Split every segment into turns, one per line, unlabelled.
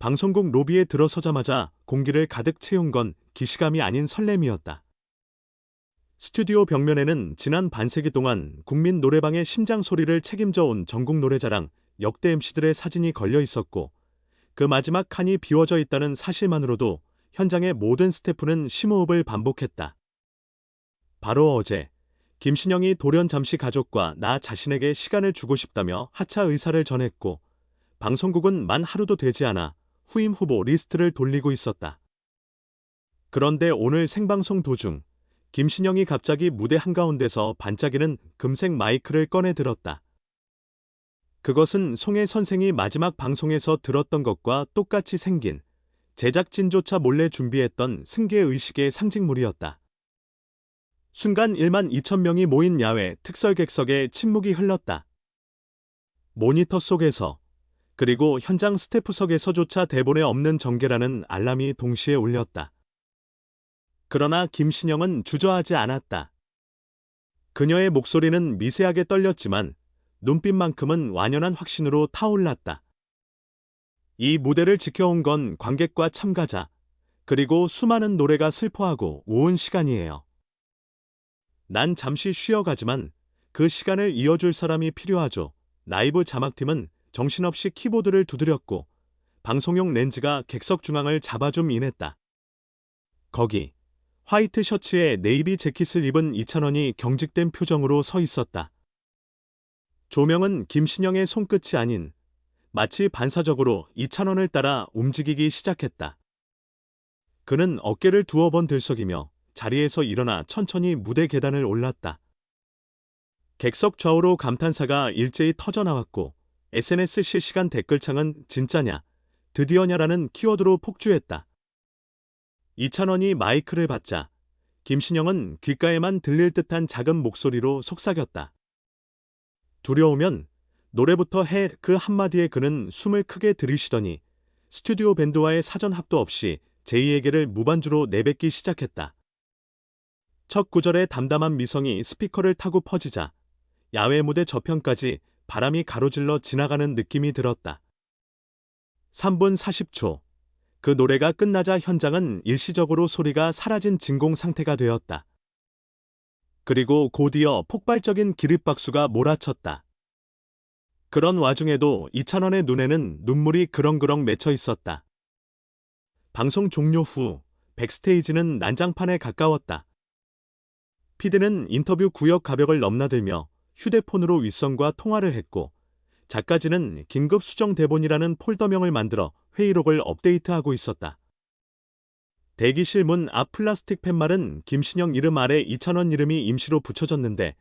방송국 로비에 들어서자마자 공기를 가득 채운 건 기시감이 아닌 설렘이었다. 스튜디오 벽면에는 지난 반세기 동안 국민 노래방의 심장 소리를 책임져 온 전국 노래자랑 역대 MC들의 사진이 걸려 있었고 그 마지막 칸이 비워져 있다는 사실만으로도 현장의 모든 스태프는 심호흡을 반복했다. 바로 어제 김신영이 돌연 잠시 가족과 나 자신에게 시간을 주고 싶다며 하차 의사를 전했고 방송국은 만 하루도 되지 않아 후임 후보 리스트를 돌리고 있었다. 그런데 오늘 생방송 도중 김신영이 갑자기 무대 한가운데서 반짝이는 금색 마이크를 꺼내 들었다. 그것은 송혜 선생이 마지막 방송에서 들었던 것과 똑같이 생긴 제작진조차 몰래 준비했던 승계 의식의 상징물이었다. 순간 1만 2천 명이 모인 야외 특설 객석에 침묵이 흘렀다. 모니터 속에서 그리고 현장 스태프석에서조차 대본에 없는 전개라는 알람이 동시에 울렸다. 그러나 김신영은 주저하지 않았다. 그녀의 목소리는 미세하게 떨렸지만 눈빛만큼은 완연한 확신으로 타올랐다. 이 무대를 지켜온 건 관객과 참가자, 그리고 수많은 노래가 슬퍼하고 우은 시간이에요. 난 잠시 쉬어가지만 그 시간을 이어줄 사람이 필요하죠. 라이브 자막팀은 정신없이 키보드를 두드렸고 방송용 렌즈가 객석 중앙을 잡아줌 인했다. 거기 화이트 셔츠에 네이비 재킷을 입은 이찬원이 경직된 표정으로 서 있었다. 조명은 김신영의 손끝이 아닌 마치 반사적으로 이찬원을 따라 움직이기 시작했다. 그는 어깨를 두어 번 들썩이며 자리에서 일어나 천천히 무대 계단을 올랐다. 객석 좌우로 감탄사가 일제히 터져나왔고 SNS 실시간 댓글창은 진짜냐, 드디어냐라는 키워드로 폭주했다. 이찬원이 마이크를 받자 김신영은 귓가에만 들릴 듯한 작은 목소리로 속삭였다. 두려우면 노래부터 해 그 한마디에 그는 숨을 크게 들이쉬더니 스튜디오 밴드와의 사전 합도 없이 제이에게를 무반주로 내뱉기 시작했다. 첫 구절의 담담한 미성이 스피커를 타고 퍼지자 야외 무대 저편까지 바람이 가로질러 지나가는 느낌이 들었다. 3분 40초. 그 노래가 끝나자 현장은 일시적으로 소리가 사라진 진공 상태가 되었다. 그리고 곧이어 폭발적인 기립박수가 몰아쳤다. 그런 와중에도 이찬원의 눈에는 눈물이 그렁그렁 맺혀 있었다. 방송 종료 후 백스테이지는 난장판에 가까웠다. 피드는 인터뷰 구역 가벽을 넘나들며 휴대폰으로 윗선과 통화를 했고 작가진은 긴급 수정 대본이라는 폴더명을 만들어 회의록을 업데이트하고 있었다. 대기실 문 앞 플라스틱 팻말은 김신영 이름 아래 이찬원 이름이 임시로 붙여졌는데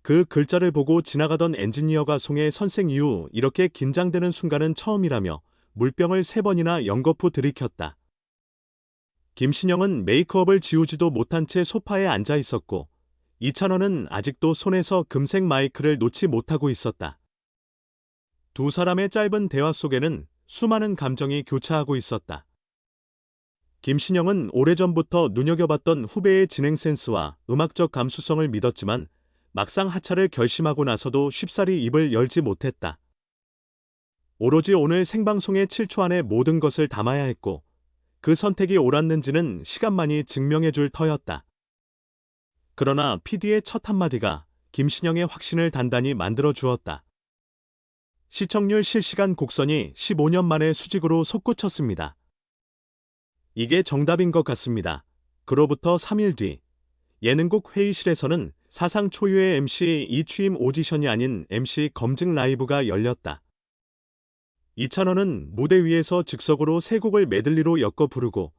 그 글자를 보고 지나가던 엔지니어가 송해 선생 이후 이렇게 긴장되는 순간은 처음이라며 물병을 세 번이나 연거푸 들이켰다. 김신영은 메이크업을 지우지도 못한 채 소파에 앉아 있었고 이찬원은 아직도 손에서 금색 마이크를 놓지 못하고 있었다. 두 사람의 짧은 대화 속에는 수많은 감정이 교차하고 있었다. 김신영은 오래전부터 눈여겨봤던 후배의 진행 센스와 음악적 감수성을 믿었지만 막상 하차를 결심하고 나서도 쉽사리 입을 열지 못했다. 오로지 오늘 생방송의 7초 안에 모든 것을 담아야 했고 그 선택이 옳았는지는 시간만이 증명해 줄 터였다. 그러나 PD의 첫 한마디가 김신영의 확신을 단단히 만들어 주었다. 시청률 실시간 곡선이 15년 만에 수직으로 솟구쳤습니다. 이게 정답인 것 같습니다. 그로부터 3일 뒤 예능국 회의실에서는 사상 초유의 MC 이취임 오디션이 아닌 MC 검증 라이브가 열렸다. 이찬원은 무대 위에서 즉석으로 세 곡을 메들리로 엮어 부르고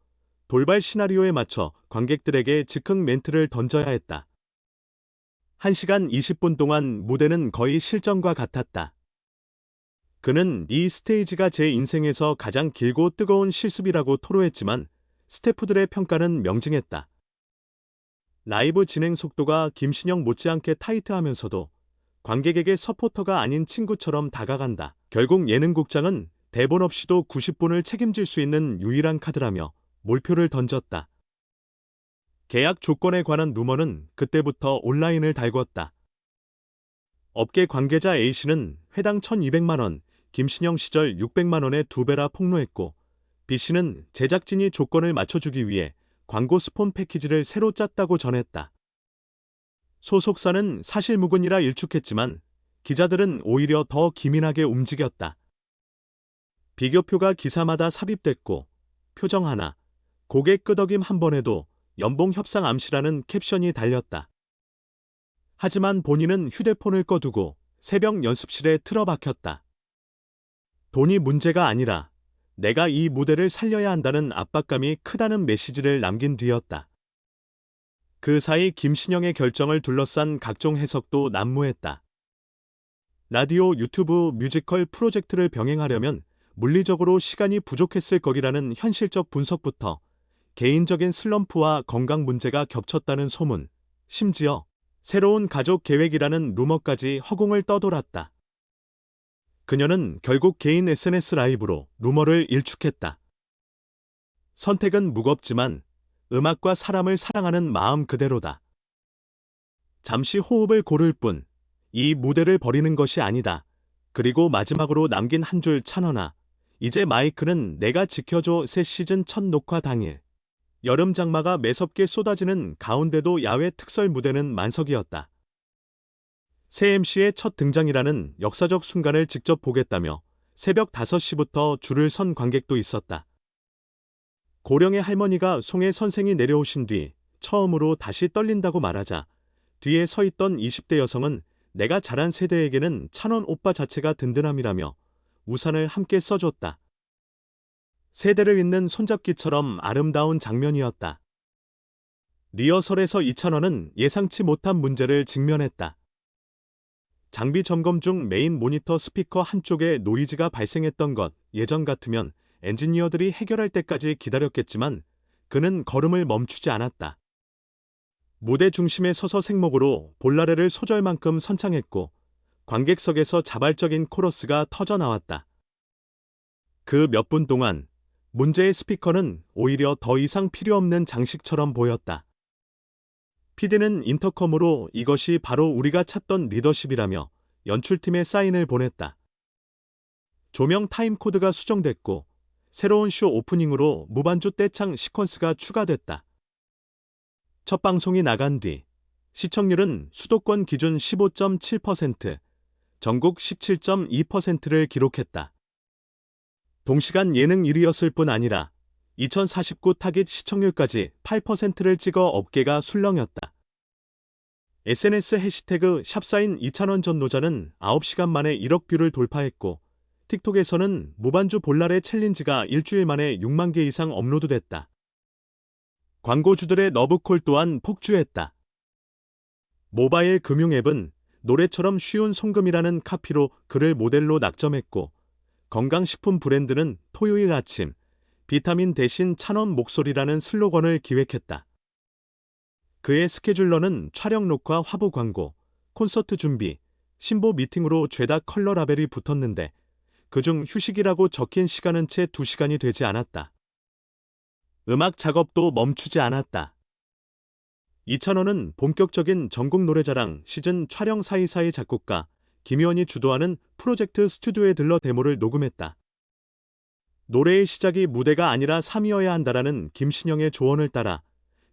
돌발 시나리오에 맞춰 관객들에게 즉흥 멘트를 던져야 했다. 1시간 20분 동안 무대는 거의 실전과 같았다. 그는 이 스테이지가 제 인생에서 가장 길고 뜨거운 실습이라고 토로했지만 스태프들의 평가는 명징했다. 라이브 진행 속도가 김신영 못지않게 타이트하면서도 관객에게 서포터가 아닌 친구처럼 다가간다. 결국 예능국장은 대본 없이도 90분을 책임질 수 있는 유일한 카드라며 몰표를 던졌다. 계약 조건에 관한 루머는 그때부터 온라인을 달궜다. 업계 관계자 A씨는 회당 1200만원, 김신영 시절 600만원의 두 배라 폭로했고 B씨는 제작진이 조건을 맞춰주기 위해 광고 스폰 패키지를 새로 짰다고 전했다. 소속사는 사실무근이라 일축했지만 기자들은 오히려 더 기민하게 움직였다. 비교표가 기사마다 삽입됐고 표정 하나, 고개 끄덕임 한 번에도 연봉 협상 암시라는 캡션이 달렸다. 하지만 본인은 휴대폰을 꺼두고 새벽 연습실에 틀어박혔다. 돈이 문제가 아니라 내가 이 무대를 살려야 한다는 압박감이 크다는 메시지를 남긴 뒤였다. 그 사이 김신영의 결정을 둘러싼 각종 해석도 난무했다. 라디오, 유튜브, 뮤지컬 프로젝트를 병행하려면 물리적으로 시간이 부족했을 거기라는 현실적 분석부터 개인적인 슬럼프와 건강 문제가 겹쳤다는 소문, 심지어 새로운 가족 계획이라는 루머까지 허공을 떠돌았다. 그녀는 결국 개인 SNS 라이브로 루머를 일축했다. 선택은 무겁지만 음악과 사람을 사랑하는 마음 그대로다. 잠시 호흡을 고를 뿐, 이 무대를 버리는 것이 아니다. 그리고 마지막으로 남긴 한 줄 찬원아. 이제 마이크는 내가 지켜줘 새 시즌 첫 녹화 당일. 여름 장마가 매섭게 쏟아지는 가운데도 야외 특설 무대는 만석이었다. 새 MC의 첫 등장이라는 역사적 순간을 직접 보겠다며 새벽 5시부터 줄을 선 관객도 있었다. 고령의 할머니가 송혜 선생이 내려오신 뒤 처음으로 다시 떨린다고 말하자 뒤에 서 있던 20대 여성은 내가 자란 세대에게는 찬원 오빠 자체가 든든함이라며 우산을 함께 써줬다. 세대를 잇는 손잡기처럼 아름다운 장면이었다. 리허설에서 이찬원은 예상치 못한 문제를 직면했다. 장비 점검 중 메인 모니터 스피커 한쪽에 노이즈가 발생했던 것 예전 같으면 엔지니어들이 해결할 때까지 기다렸겠지만 그는 걸음을 멈추지 않았다. 무대 중심에 서서 생목으로 볼라레를 소절만큼 선창했고 관객석에서 자발적인 코러스가 터져 나왔다. 그 몇 분 동안 문제의 스피커는 오히려 더 이상 필요 없는 장식처럼 보였다. 피디는 인터컴으로 이것이 바로 우리가 찾던 리더십이라며 연출팀에 사인을 보냈다. 조명 타임코드가 수정됐고 새로운 쇼 오프닝으로 무반주 떼창 시퀀스가 추가됐다. 첫 방송이 나간 뒤 시청률은 수도권 기준 15.7%, 전국 17.2%를 기록했다. 동시간 예능 1위였을 뿐 아니라 2049 타깃 시청률까지 8%를 찍어 업계가 술렁였다. SNS 해시태그 샵사인 2,000원 전 노자는 9시간 만에 1억 뷰를 돌파했고 틱톡에서는 무반주 볼날의 챌린지가 일주일 만에 6만 개 이상 업로드됐다. 광고주들의 너브콜 또한 폭주했다. 모바일 금융 앱은 노래처럼 쉬운 송금이라는 카피로 그를 모델로 낙점했고 건강식품 브랜드는 토요일 아침 비타민 대신 찬원 목소리라는 슬로건을 기획했다. 그의 스케줄러는 촬영 녹화 화보 광고, 콘서트 준비, 신보 미팅으로 죄다 컬러 라벨이 붙었는데 그중 휴식이라고 적힌 시간은 채 2시간이 되지 않았다. 음악 작업도 멈추지 않았다. 이찬원은 본격적인 전국 노래자랑 시즌 촬영 사이사이 작곡가 김희원이 주도하는 프로젝트 스튜디오에 들러 데모를 녹음했다. 노래의 시작이 무대가 아니라 삶이어야 한다라는 김신영의 조언을 따라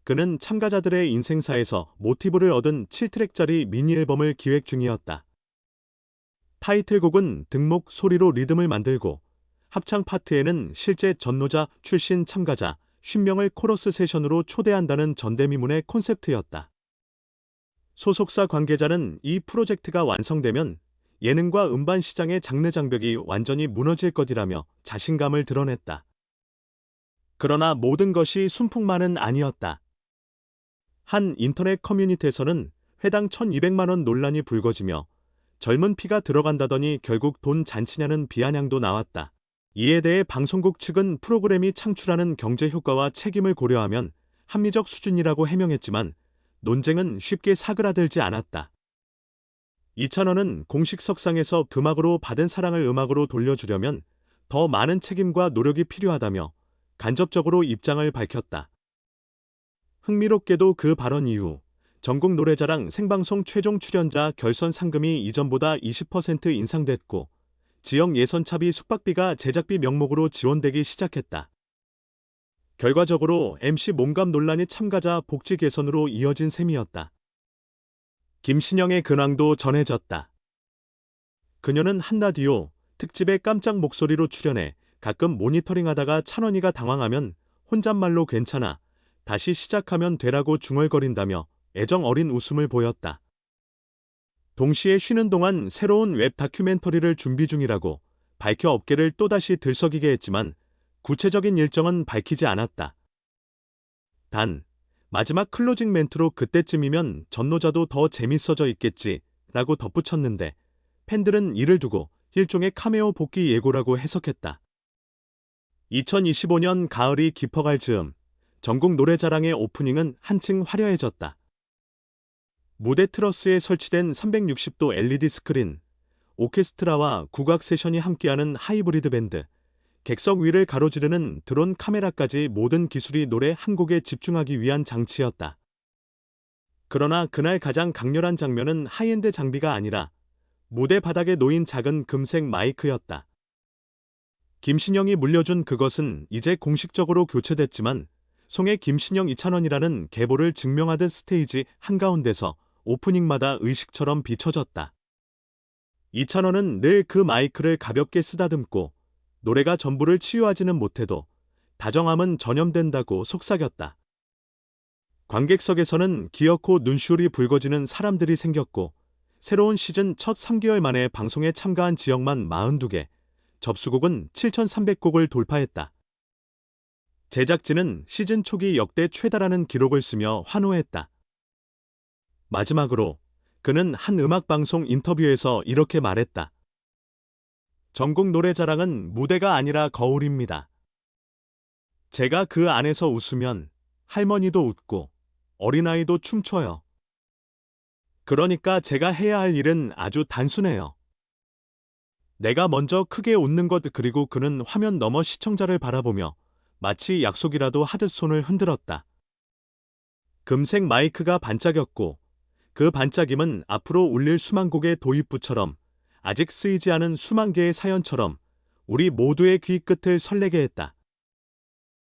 그는 참가자들의 인생사에서 모티브를 얻은 7트랙짜리 미니 앨범을 기획 중이었다. 타이틀곡은 등목 소리로 리듬을 만들고 합창 파트에는 실제 전노자 출신 참가자 50명을 코러스 세션으로 초대한다는 전대미문의 콘셉트였다. 소속사 관계자는 이 프로젝트가 완성되면 예능과 음반 시장의 장르 장벽이 완전히 무너질 것이라며 자신감을 드러냈다. 그러나 모든 것이 순풍만은 아니었다. 한 인터넷 커뮤니티에서는 회당 1200만 원 논란이 불거지며 젊은 피가 들어간다더니 결국 돈 잔치냐는 비아냥도 나왔다. 이에 대해 방송국 측은 프로그램이 창출하는 경제 효과와 책임을 고려하면 합리적 수준이라고 해명했지만 논쟁은 쉽게 사그라들지 않았다. 이찬원은 공식 석상에서 음악으로 받은 사랑을 음악으로 돌려주려면 더 많은 책임과 노력이 필요하다며 간접적으로 입장을 밝혔다. 흥미롭게도 그 발언 이후 전국 노래자랑 생방송 최종 출연자 결선 상금이 이전보다 20% 인상됐고 지역 예선차비 숙박비가 제작비 명목으로 지원되기 시작했다. 결과적으로 MC 몸감 논란이 참가자 복지 개선으로 이어진 셈이었다. 김신영의 근황도 전해졌다. 그녀는 한라디오 특집에 깜짝 목소리로 출연해 가끔 모니터링하다가 찬원이가 당황하면 혼잣말로 괜찮아 다시 시작하면 되라고 중얼거린다며 애정 어린 웃음을 보였다. 동시에 쉬는 동안 새로운 웹 다큐멘터리를 준비 중이라고 밝혀 업계를 또다시 들썩이게 했지만 구체적인 일정은 밝히지 않았다. 단, 마지막 클로징 멘트로 그때쯤이면 전노자도 더 재밌어져 있겠지 라고 덧붙였는데 팬들은 이를 두고 일종의 카메오 복귀 예고라고 해석했다. 2025년 가을이 깊어갈 즈음 전국 노래자랑의 오프닝은 한층 화려해졌다. 무대 트러스에 설치된 360도 LED 스크린, 오케스트라와 국악 세션이 함께하는 하이브리드 밴드, 객석 위를 가로지르는 드론 카메라까지 모든 기술이 노래 한 곡에 집중하기 위한 장치였다. 그러나 그날 가장 강렬한 장면은 하이엔드 장비가 아니라 무대 바닥에 놓인 작은 금색 마이크였다. 김신영이 물려준 그것은 이제 공식적으로 교체됐지만 송의 김신영 이찬원이라는 계보를 증명하듯 스테이지 한가운데서 오프닝마다 의식처럼 비춰졌다. 이찬원은 늘 그 마이크를 가볍게 쓰다듬고 노래가 전부를 치유하지는 못해도 다정함은 전염된다고 속삭였다. 관객석에서는 기어코 눈시울이 붉어지는 사람들이 생겼고 새로운 시즌 첫 3개월 만에 방송에 참가한 지역만 42개, 접수곡은 7,300곡을 돌파했다. 제작진은 시즌 초기 역대 최다라는 기록을 쓰며 환호했다. 마지막으로 그는 한 음악방송 인터뷰에서 이렇게 말했다. 전국 노래자랑은 무대가 아니라 거울입니다. 제가 그 안에서 웃으면 할머니도 웃고 어린아이도 춤춰요. 그러니까 제가 해야 할 일은 아주 단순해요. 내가 먼저 크게 웃는 것 그리고 그는 화면 너머 시청자를 바라보며 마치 약속이라도 하듯 손을 흔들었다. 금색 마이크가 반짝였고 그 반짝임은 앞으로 울릴 수만 곡의 도입부처럼 아직 쓰이지 않은 수만 개의 사연처럼 우리 모두의 귀 끝을 설레게 했다.